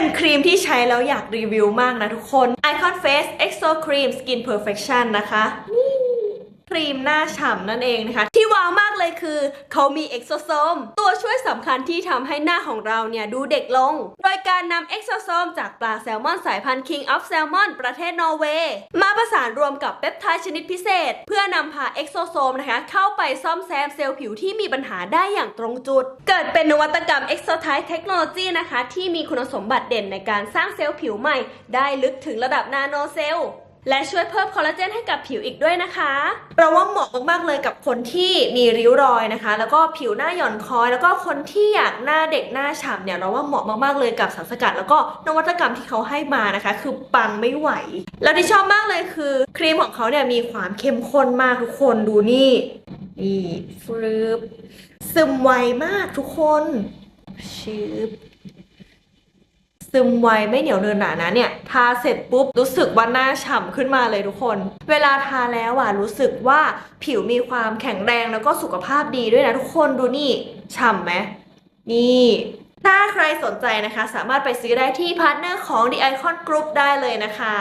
เป็นครีมที่ใช้แล้วอยากรีวิวมากนะทุกคน Icon Face Exo Cream Skin Perfection นะคะ ครีมหน้าฉ่ำนั่นเองนะคะ ที่ว้าวมากเลยคือเขามีเอ็กโซโซมตัวช่วยสำคัญที่ทำให้หน้าของเราเนี่ยดูเด็กลง โดยการนำเอ็กโซโซมจากปลาแซลมอนสายพันธุ์ King of Salmon ประเทศนอร์เวย์มาประสานรวมกับเปปไทด์ชนิดพิเศษ เพื่อนำพาเอ็กโซโซมนะคะเข้าไปซ่อมแซมเซลล์ผิวที่มีปัญหาได้อย่างตรงจุด เกิดเป็นนวัตกรรม Exotide Technology นะคะที่มีคุณสมบัติเด่นในการสร้างเซลล์ผิวใหม่ ได้ลึกถึงระดับนาโนเซลล์ และช่วยเพิ่มคอลลาเจนให้กับผิวอีกด้วยนะคะเราว่าเหมาะมากๆเลยกับคนที่มีริ้วรอยนะคะ แล้วก็ผิวหน้าหย่อนคอย แล้วก็คนที่อยากหน้าเด็กหน้าฉ่ำเนี่ยเราว่าเหมาะมากๆเลยกับสารสกัด แล้วก็นวัตกรรมที่เขาให้มานะคะ คือปังไม่ไหว แล้วที่ชอบมากเลยคือครีมของเขาเนี่ยมีความเข้มข้นมากทุกคนดูนี่นี่ฟรึบซึมไวมากทุกคนชืบ ซึมไวไม่เหนียวเนินหนานะเนี่ยทาเสร็จปุ๊บรู้สึกว่าหน้าฉ่ำขึ้นมาเลยทุกคน เวลาทาแล้วอะรู้สึกว่าผิวมีความแข็งแรงแล้วก็สุขภาพดีด้วยนะทุกคนดูนี่ฉ่ำไหมนี่ถ้าใครสนใจนะคะ สามารถไปซื้อได้ที่พาร์ทเนอร์ของ The Icon Group ได้เลยนะคะ